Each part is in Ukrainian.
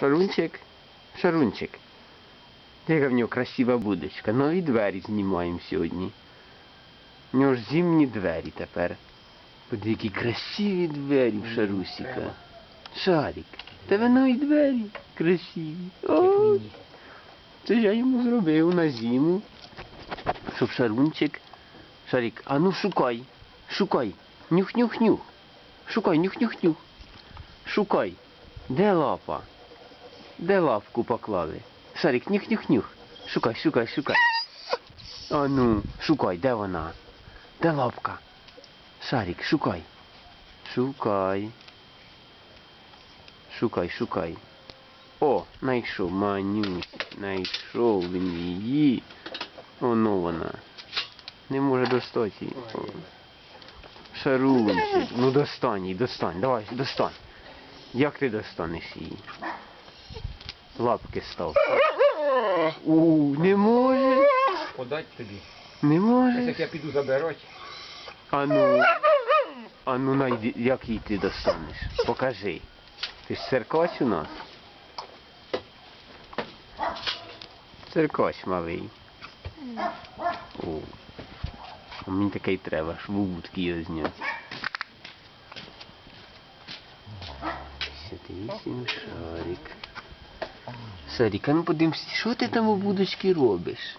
Шарунчик, шарунчик. Яка в нього красива будочка. Нові двері знімаємо сьогодні. У нього ж зимні двері тепер. Подиві, які красиві двері в Шарусіка. Шарик, тебе нові двері красиві. О, це я йому зробив на зиму. Щоб шарунчик. Шарик, а ну шукай. Шукай. Нюх-нюх-нюх. Шукай, нюх-нюх-нюх. Шукай. Де лапа? Де лапку поклали? Шарик, нюх-нюх-нюх. Шукай, шукай, шукай. А ну, шукай, де вона? Де лапка? Шарик, шукай. Шукай. Шукай, шукай. О, знайшов, манюсь, знайшов він її. Оно вона. Не може достати. Шарунчик, ну достань її, достань, давай, достань. Як ти достанеш її? Лапки став. У, не може, Подать тобі. не може. як я піду забирати. А ну, а ну найди, як її ти достанеш? Покажи. Ти ж циркач у нас? Циркач малий. О. А мені такий треба, щоб вудки його зняти. 58 шарик. Шарик, а ну подивимось, що ти там у будочці робиш?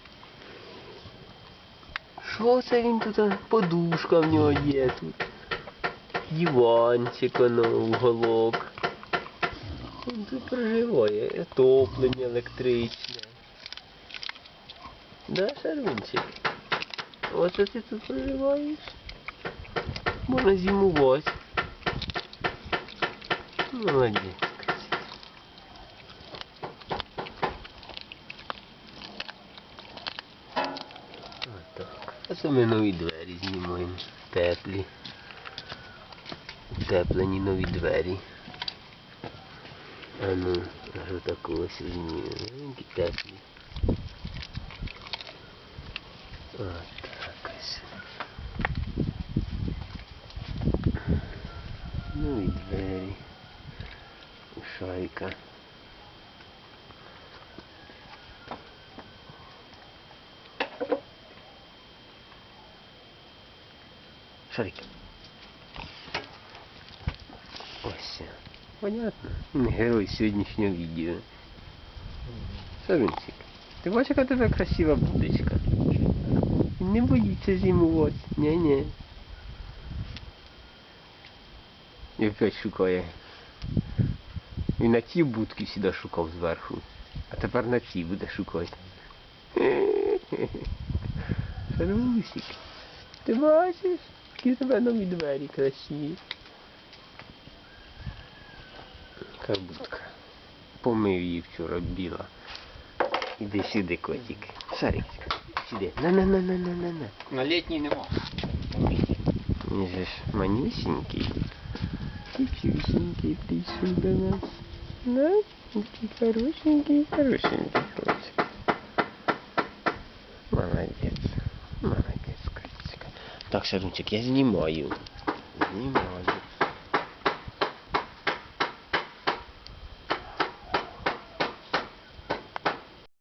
Що це він тут? Подушка в нього є тут. Диванчик воно, уголок. Тут проживає. Отоплення електричне. Да, Шарунчик? Оце ти тут проживаєш? Можна зимувати. Молодець. Отак. Це ми нові двері знімаємо. Теплі. Утеплені нові двері. А ну, аж так ось. Які теплі. Отак ось. Нові двері. Шайка. Шарик. Ось. Понятно. Він Герой сьогоднішнього відео. Шарунчик. Ти бачиш, яка в тебе красива будочка. Він не боїться зимувати. Ні-ні. І опять шукає. Він на ті будки сюди шукав зверху. А тепер на ці буде шукати. Шарусик. Ти бачиш? Які тебе нові двері красиві. Яка будка. Помив її вчора біла. Іди сюди, котик. Шарик, сюди. На-на-на-на-на-на-на. На літній нема. Він же ж манюсенький. Кичусенький прийшов до нас. Да? Такий хорошенький, хорошенький хлопчик. Молодець. Так, Шарунчик, я знімаю. Знімаю.